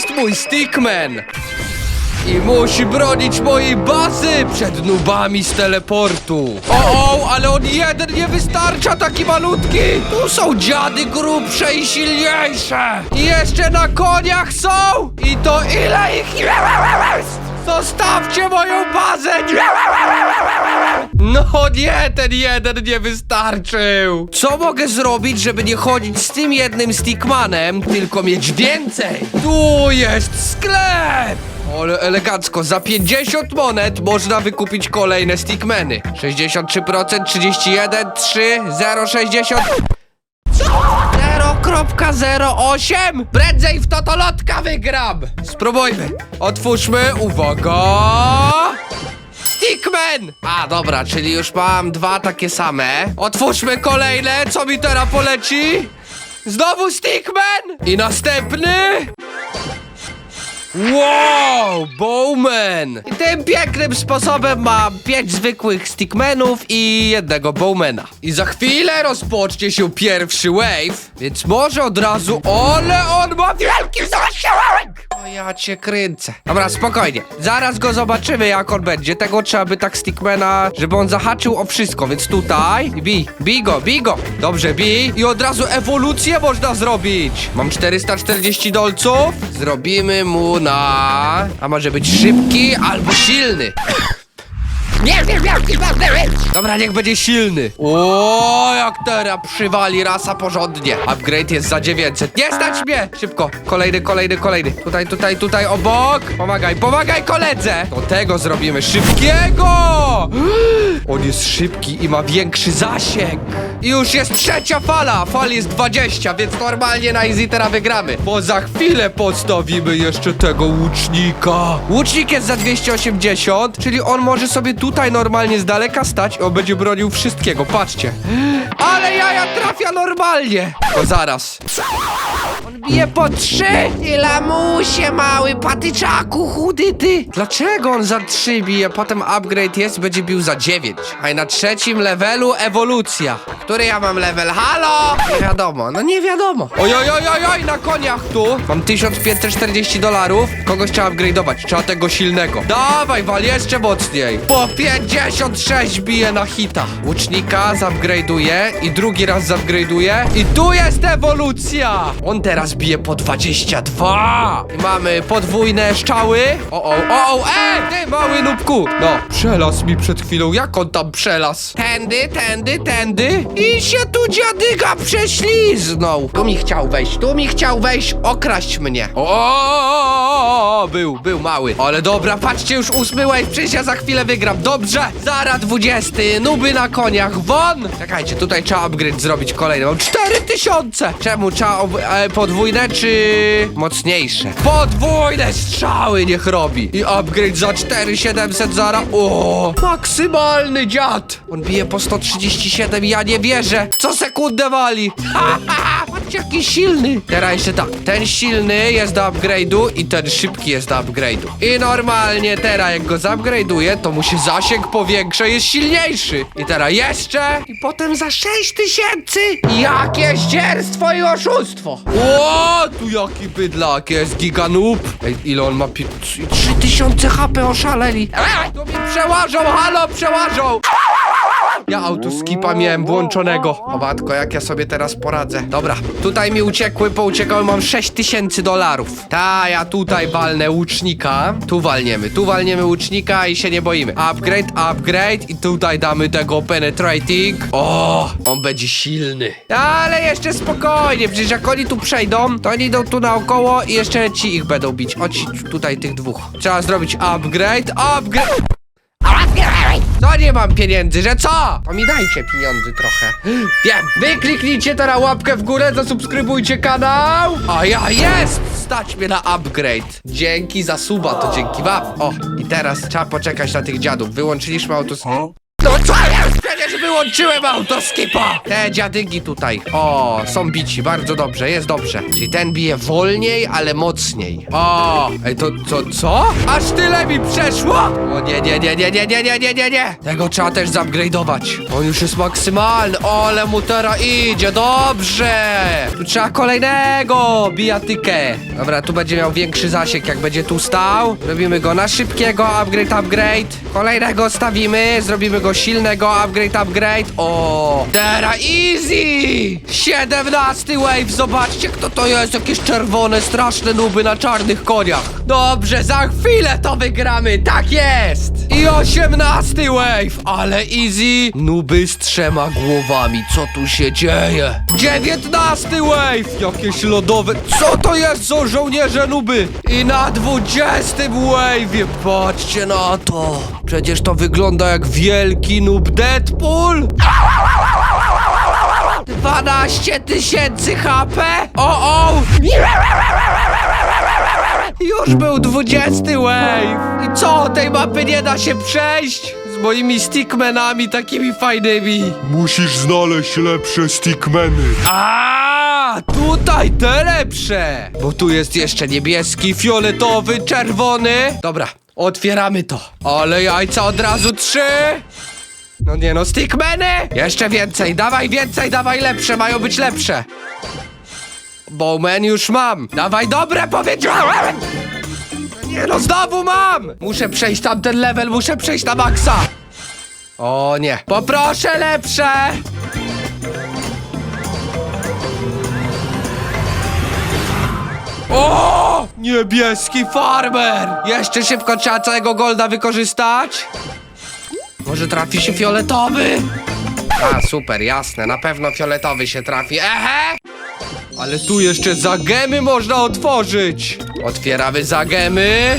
jest mój Stickman! I musi bronić mojej bazy przed nubami z teleportu. O, ale on jeden nie wystarcza, taki malutki. Tu są dziady grubsze i silniejsze. I jeszcze na koniach są. I to ile ich jest? Zostawcie moją bazę! No nie, ten jeden nie wystarczył. Co mogę zrobić, żeby nie chodzić z tym jednym stickmanem, tylko mieć więcej? Tu jest sklep! Ale elegancko, za 50 monet można wykupić kolejne stickmeny. 63%, 31, 3, 0, 60... 0.08! Prędzej w totolotka wygram! Spróbujmy. Otwórzmy, uwaga! Stickman! A, dobra, czyli już mam dwa takie same. Otwórzmy kolejne, co mi teraz poleci? Znowu Stickman! I następny... Wow, Bowman! I tym pięknym sposobem mam pięć zwykłych stickmenów i jednego Bowmana. I za chwilę rozpocznie się pierwszy wave, więc może od razu... Ale on ma wielki zasięg! Ja cię kręcę. Dobra, spokojnie. Zaraz go zobaczymy jak on będzie. Tego trzeba by tak stickmana, żeby on zahaczył o wszystko, więc tutaj... Bij, bij go, bij go. Dobrze, bij. I od razu ewolucję można zrobić. Mam 440 dolców. Zrobimy mu na... A może być szybki albo silny. Dobra, niech będzie silny. O, jak teraz przywali rasa porządnie. Upgrade jest za 900. Nie stać mnie! Szybko. Kolejny, kolejny, kolejny. Tutaj, tutaj, tutaj, obok. Pomagaj, pomagaj koledze. Do tego zrobimy szybkiego. On jest szybki i ma większy zasięg. I już jest trzecia fala. Fal jest 20, więc normalnie na Easytera wygramy. Bo za chwilę postawimy jeszcze tego łucznika. Łucznik jest za 280, czyli on może sobie tutaj normalnie z daleka stać i on będzie bronił wszystkiego. Patrzcie. Ale jaja trafia normalnie. To zaraz. On bije po trzy! Ty lamusie, mały patyczaku, chudy ty! Dlaczego on za trzy bije? Potem upgrade jest, będzie bił za dziewięć. A i na trzecim levelu ewolucja. Który ja mam level? Halo! Nie wiadomo, no nie wiadomo. Oj, oj, oj, oj, oj, na koniach tu. Mam 1540 dolarów. Kogoś trzeba upgrade'ować. Trzeba tego silnego. Dawaj, wal jeszcze mocniej. Po 56 bije na hita. Łucznika zupgrade'uję i drugi raz zupgrade'uję. I tu jest ewolucja! On teraz bije po 22! I mamy podwójne szczały. O, o, o, o! Ty, mały nubku! No, przelaz mi przed chwilą. Jak on tam przelaz? Tędy, tędy, tędy. I się tu dziadyga prześliznął. Tu mi chciał wejść, tu mi chciał wejść, okraść mnie. O, o, o, o, był, był mały. Ale dobra, patrzcie, już ósmy wave, przecież ja za chwilę wygram. Dobrze, zara 20, nuby na koniach, won! Czekajcie, tutaj trzeba upgrade zrobić kolejny. Mam 4000! Czemu trzeba e, podwójne czy mocniejsze? Podwójne strzały niech robi! I upgrade za 4700 zara. O, maksymalny dziad! On bije po 137, ja nie wierzę! Co sekundę wali! Ha, ha, ha! Patrzcie, jaki silny! Teraz jeszcze tak, ten silny jest do upgrade'u i ten szybki jest do upgrade'u. I normalnie teraz jak go zupgrade'uję, to mu się zasięg powiększa, jest silniejszy. I teraz jeszcze i potem za 6000! Jakie zdzierstwo i oszustwo! O, tu jaki bydlak jest giganoob! Ej, ile on ma? pi- 3000 HP oszaleli! Ej, to mi przełażą, halo, przełażą! Ja autoskipa miałem włączonego. O matko, jak ja sobie teraz poradzę. Dobra, tutaj mi uciekły, pouciekały, mam 6000 dolarów. Ta, ja tutaj walnę łucznika. Tu walniemy, tu walniemy łucznika i się nie boimy. Upgrade, upgrade i tutaj damy tego penetrating. O, on będzie silny. Ale jeszcze spokojnie, przecież jak oni tu przejdą, to oni idą tu naokoło i jeszcze ci ich będą bić. O, ci, tutaj tych dwóch. Trzeba zrobić upgrade, upgrade. Co nie mam pieniędzy, że co? To mi dajcie trochę. Wiem, wy kliknijcie teraz łapkę w górę, zasubskrybujcie kanał. A ja jest! Stać mnie na upgrade. Dzięki za suba, to dzięki wam. O, i teraz trzeba poczekać na tych dziadów. Wyłączyliśmy autos... wyłączyłem autoskipa! Te dziadygi tutaj. O, są bici, bardzo dobrze, jest dobrze. Czyli ten bije wolniej, ale mocniej. O, ej, to, to co? Aż tyle mi przeszło? O nie, nie, nie, nie, nie, nie, nie, nie, nie, nie. Tego trzeba też zupgrade'ować. On już jest maksymalny, O, ale mu teraz idzie, dobrze. Tu trzeba kolejnego bijatykę. Dobra, tu będzie miał większy zasięg, jak będzie tu stał. Robimy go na szybkiego, upgrade, upgrade. Kolejnego stawimy, zrobimy go silnego, upgrade, upgrade. O, teraz easy! 17 wave, zobaczcie kto to jest, jakieś czerwone, straszne nuby na czarnych koniach. Dobrze, za chwilę to wygramy, tak jest! I 18 wave, ale easy, nuby z trzema głowami, co tu się dzieje? 19 wave, jakieś lodowe, co to jest, są żołnierze nuby? I na 20 wave, patrzcie na to, przecież to wygląda jak wielki noob Deadpool. 12 tysięcy HP! O, o! Już był 20 wave! I co, tej mapy nie da się przejść? Z moimi stickmanami takimi fajnymi. Musisz znaleźć lepsze stickmeny. A, tutaj te lepsze! Bo tu jest jeszcze niebieski, fioletowy, czerwony. Dobra, otwieramy to. Ale jajca od razu trzy! No nie no, stickmany! Jeszcze więcej, dawaj więcej, dawaj lepsze, mają być lepsze. Bowman już mam. Dawaj dobre, powiedziałem! No Nie no, znowu mam! Muszę przejść tamten level, muszę przejść na maksa. O nie, poproszę lepsze! O! Niebieski farmer! Jeszcze szybko trzeba całego golda wykorzystać. Może trafi się fioletowy? A, super, jasne, na pewno fioletowy się trafi. Ehe! Ale tu jeszcze zagemy można otworzyć. Otwieramy zagemy.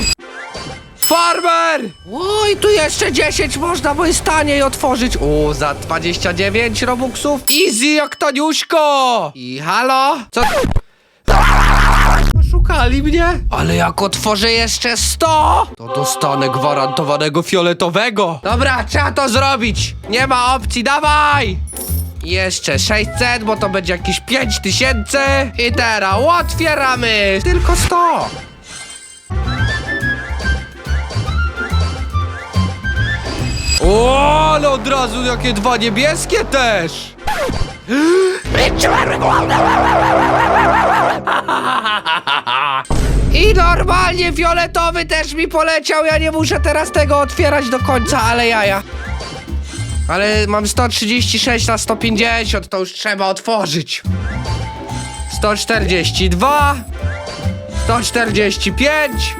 Farmer! Oj, tu jeszcze 10 można, bo jest taniej otworzyć. O, za 29 robuxów. Easy jak taniuśko! I halo? Co? Szukali mnie? Ale jak otworzę jeszcze 100, to dostanę gwarantowanego fioletowego. Dobra, trzeba to zrobić. Nie ma opcji, dawaj! Jeszcze 600, bo to będzie jakieś 5000. I teraz otwieramy. Tylko 100. O, ale od razu jakie dwa niebieskie też. Normalnie fioletowy też mi poleciał. Ja nie muszę teraz tego otwierać do końca, ale jaja. Ale mam 136 na 150, to już trzeba otworzyć. 142 145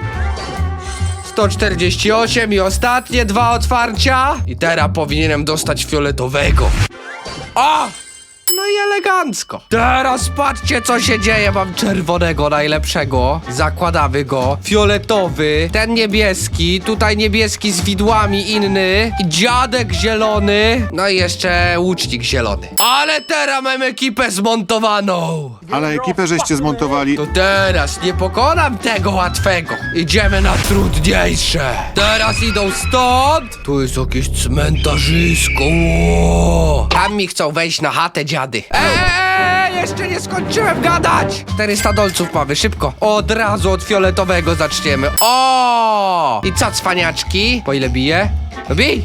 148 i ostatnie dwa otwarcia. I teraz powinienem dostać fioletowego. O! No i elegancko. Teraz patrzcie, co się dzieje. Mam czerwonego najlepszego. Zakładamy go. Fioletowy. Ten niebieski. Tutaj niebieski z widłami inny. Dziadek zielony. No i jeszcze łucznik zielony. Ale teraz mam ekipę zmontowaną. Ale ekipę żeście zmontowali. To teraz nie pokonam tego łatwego. Idziemy na trudniejsze. Teraz idą stąd. Tu jest jakieś cmentarzysko. Ło. Tam mi chcą wejść na chatę dziady. Eee, jeszcze nie skończyłem gadać. 400 dolców mamy, szybko. Od razu od fioletowego zaczniemy. O! I co, cwaniaczki? Po ile bije? No bij!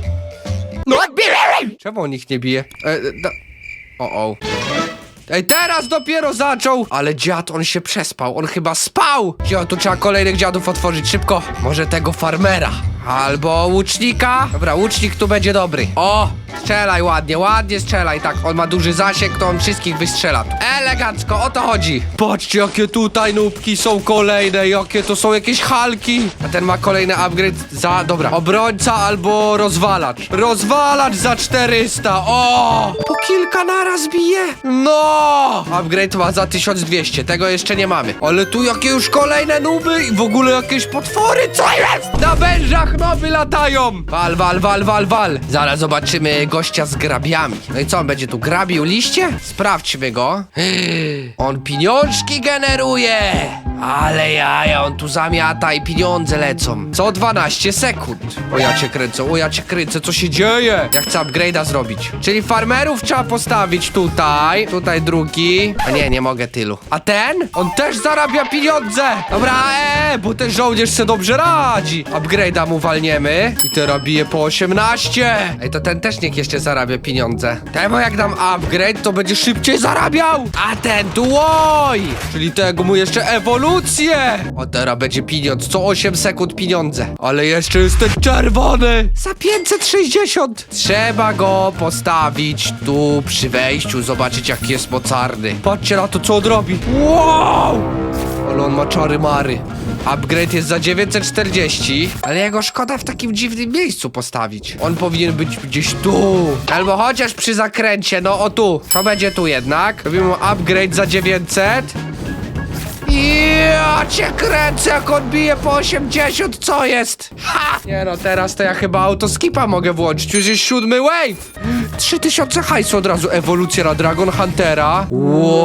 No bij! Czemu on ich nie bije? E, no. O, o. Ej, teraz dopiero zaczął! Ale dziad, on się przespał, on chyba spał! Gdzie tu trzeba kolejnych dziadów otworzyć, szybko! Może tego farmera. Albo łucznika? Dobra, łucznik tu będzie dobry. O! Strzelaj ładnie, ładnie strzelaj, tak. On ma duży zasięg, to on wszystkich wystrzela. Elegancko, o to chodzi. Patrzcie, jakie tutaj nóbki są kolejne, jakie to są jakieś halki. A ten ma kolejny upgrade za, dobra, obrońca albo rozwalacz. Rozwalacz za 400, o! Po kilka naraz bije. No! Upgrade ma za 1200, tego jeszcze nie mamy. Ale tu jakie już kolejne nuby i w ogóle jakieś potwory, co jest? Na wężach moby latają! Wal, wal, wal, wal, wal. Zaraz zobaczymy gościa z grabiami. No i co, on będzie tu grabił liście? Sprawdźmy go. On pieniążki generuje! Ale jaja, on tu zamiata i pieniądze lecą. Co 12 sekund. O ja cię kręcę, o ja cię kręcę, co się dzieje? Ja chcę upgrade'a zrobić. Czyli farmerów trzeba postawić tutaj. Tutaj drugi. A nie, nie mogę tylu. A ten? On też zarabia pieniądze! Dobra, eee, bo ten żołnierz se dobrze radzi. Upgrade'a mu walniemy. I teraz bije po 18. Ej, to ten też niech jeszcze zarabia pieniądze. Temu jak dam upgrade, to będzie szybciej zarabiał. A ten tu oj! Czyli tego mu jeszcze ewolucję. O, teraz będzie pieniądz. Co 8 sekund pieniądze. Ale jeszcze jest ten czerwony. Za 560. Trzeba go postawić tu przy wejściu, zobaczyć jaki jest mocarny. Patrzcie na to, co on robi. Wow! Ale on ma czary mary. Upgrade jest za 940, ale jego szkoda w takim dziwnym miejscu postawić. On powinien być gdzieś tu. Albo chociaż przy zakręcie, no o tu. To będzie tu jednak. Robimy mu upgrade za 900. Ja cię kręcę, jak on bije po 80, co jest? Ha! Nie no, teraz to ja chyba autoskipa mogę włączyć, już jest siódmy wave! 3000 hajsu od razu, ewolucja na Dragon Huntera.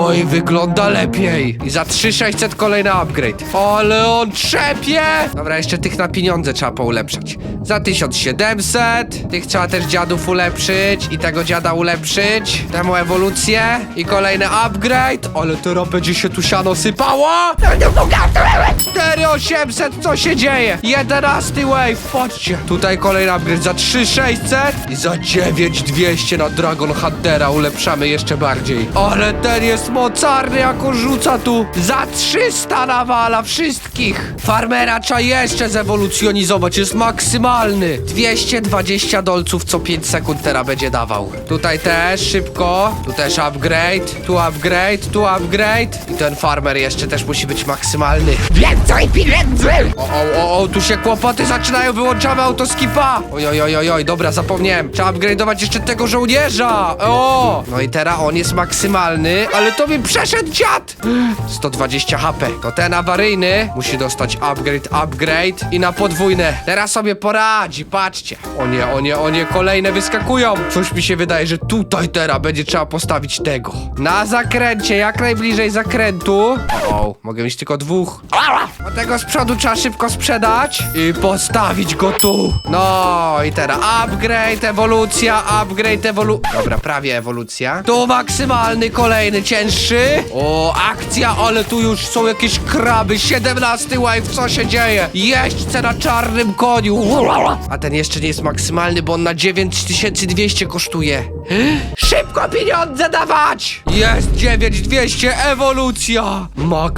Oj, wygląda lepiej. I za 3600 kolejny upgrade. Ale on trzepie! Dobra, jeszcze tych na pieniądze trzeba poulepszać. Za 1700. Tych trzeba też dziadów ulepszyć i tego dziada ulepszyć. Temu ewolucję i kolejny upgrade. Ale teraz będzie się tu siano sypało! 4800, co się dzieje? 11 wave, patrzcie. Tutaj kolejny upgrade za 3600 i za 9200 na Dragon Huntera ulepszamy jeszcze bardziej. Ale ten jest mocarny, jak on rzuca tu. Za 300 nawala wszystkich. Farmera trzeba jeszcze zewolucjonizować, jest maksymalny. 220 dolców co 5 sekund teraz będzie dawał. Tutaj też szybko, tu też upgrade, tu upgrade, tu upgrade. I ten farmer jeszcze też musi być maksymalny. Więcej pieniędzy! O, o, o, o, tu się kłopoty zaczynają, wyłączamy autoskipa! Oj, oj, oj, oj, oj, dobra, zapomniałem. Trzeba upgrade'ować jeszcze tego żołnierza! O! No i teraz on jest maksymalny, ale to mi przeszedł dziad! 120 HP. To ten awaryjny musi dostać upgrade, upgrade i na podwójne. Teraz sobie poradzi, patrzcie. O nie, o nie, o nie, kolejne wyskakują. Coś mi się wydaje, że tutaj teraz będzie trzeba postawić tego. Na zakręcie, jak najbliżej zakrętu. O, mogę mieć tylko dwóch. A tego z przodu trzeba szybko sprzedać i postawić go tu. No i teraz upgrade, ewolucja, upgrade, ewolu... Dobra, prawie ewolucja. Tu maksymalny, kolejny, cięższy. O, akcja, ale tu już są jakieś kraby. 17 wave, co się dzieje? Jeźdźce na czarnym koniu. A ten jeszcze nie jest maksymalny, bo on na 9200 kosztuje. Szybko pieniądze dawać! Jest 9200, ewolucja!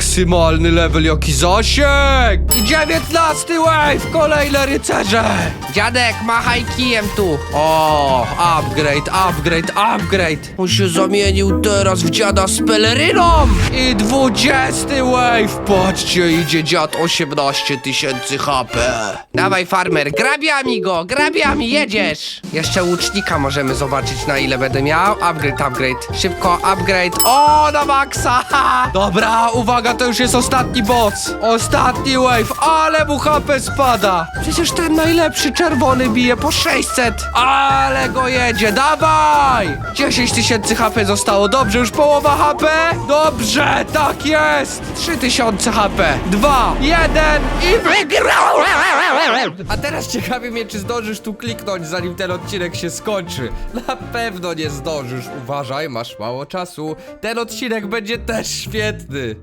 Maksymalny level, jaki zasięg! I 19 wave, kolejne rycerze! Dziadek, machaj kijem tu! O, upgrade, upgrade, upgrade! On się zamienił teraz w dziada z peleryną! I 20 wave, patrzcie, idzie dziad 18 tysięcy HP! Dawaj farmer, grabiami go, grabiami jedziesz! Jeszcze łucznika możemy zobaczyć na ile będę miał. Upgrade, upgrade. Szybko, upgrade. O, na maksa! Dobra, uwaga, to już jest ostatni boss. Ostatni wave, ale mu HP spada. Przecież ten najlepszy czerwony bije po 600. Ale go jedzie, dawaj! 10 tysięcy HP zostało. Dobrze, już połowa HP? Dobrze, tak jest! 3000 HP. 2, 1 i Wygrałem! a teraz ciekawi mnie, czy zdążysz tu kliknąć, zanim ten odcinek się skończy. Na pewno nie zdążysz. Uważaj, masz mało czasu. Ten odcinek będzie też świetny.